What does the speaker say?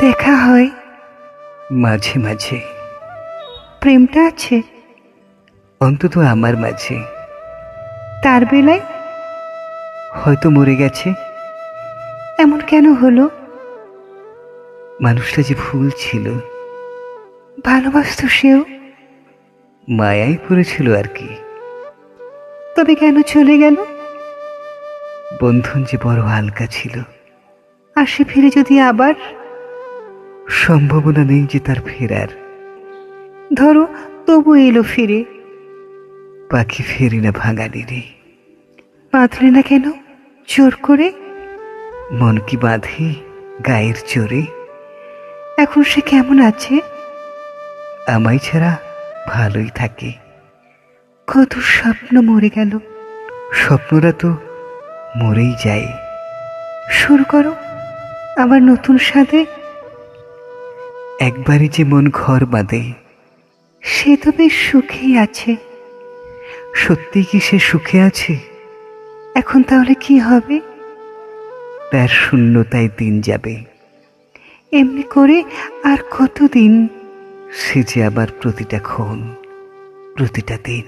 দেখা হয়। মাঝে মাঝে। প্রেমটা আছে? অন্তত আমার মাঝে। তার বেলায়? হয়তো মরে গেছে। এমন কেন হলো? মানুষটা যে ভুল ছিল। ভালোবাসতো সেও? মায়াই পড়েছিল আর কি। তবে কেন চলে গেল? বন্ধন যে বড় হালকা ছিল। আসে ফিরে যদি আবার? সম্ভাবনা নেই যে তার ফেরার। ধরো, তবু এলো ফিরে। পাখি ফেরি না ভাঙানিরে। বাঁধলে না কেন? জোর করে? মন কি বাঁধে গায়ের চোরে এখন সে কেমন আছে? আমায় ছাড়া ভালোই থাকে। কত স্বপ্ন মরে গেল। স্বপ্নরা তো মরেই যায়। শুরু করো, আবার নতুন স্বাদে। একবারই যে মন ঘর বাঁধে, সে তো বেশ সুখেই আছে। সত্যি কি সে সুখে আছে? এখন তাহলে কি হবে? তার শূন্যতায় দিন যাবে। এমনি করে আর কতদিন? সে যে আবার প্রতিটা ক্ষণ, প্রতিটা দিন।